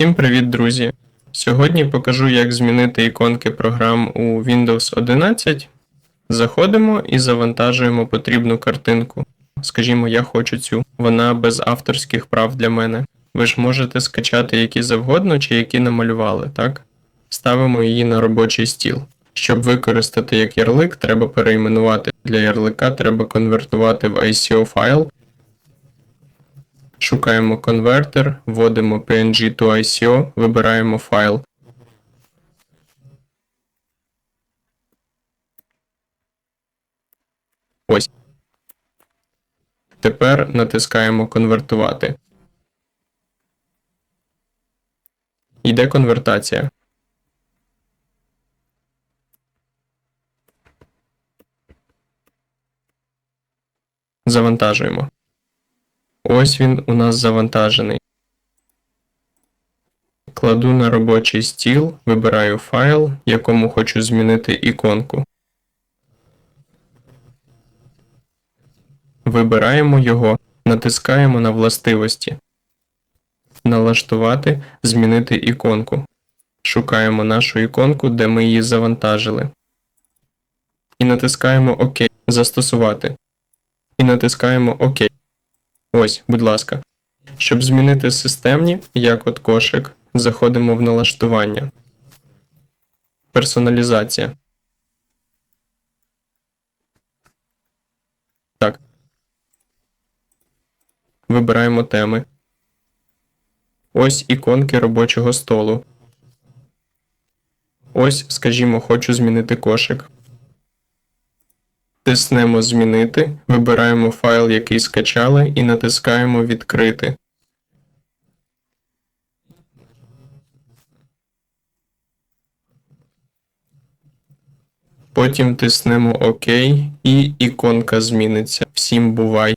Всім привіт, друзі! Сьогодні покажу, як змінити іконки програм у Windows 11. Заходимо і завантажуємо потрібну картинку. Скажімо, я хочу цю. Вона без авторських прав для мене. Ви ж можете скачати які завгодно чи які намалювали, так? Ставимо її на робочий стіл. Щоб використати як ярлик, треба перейменувати. Для ярлика треба конвертувати в ICO файл Шукаємо конвертер, вводимо PNG to ICO, вибираємо файл. Ось. Тепер натискаємо конвертувати. Йде конвертація. Завантажуємо. Ось він у нас завантажений. Кладу на робочий стіл, вибираю файл, якому хочу змінити іконку. Вибираємо його, натискаємо на властивості. Налаштувати, змінити іконку. Шукаємо нашу іконку, де ми її завантажили. І натискаємо ОК. Застосувати. І натискаємо ОК. Ось, будь ласка. Щоб змінити системні, як от кошик, заходимо в налаштування. Персоналізація. Так. Вибираємо теми. Ось іконки робочого столу. Ось, скажімо, хочу змінити кошик. Тиснемо Змінити, вибираємо файл, який скачали, і натискаємо Відкрити. Потім тиснемо ОК і іконка зміниться. Всім бувай!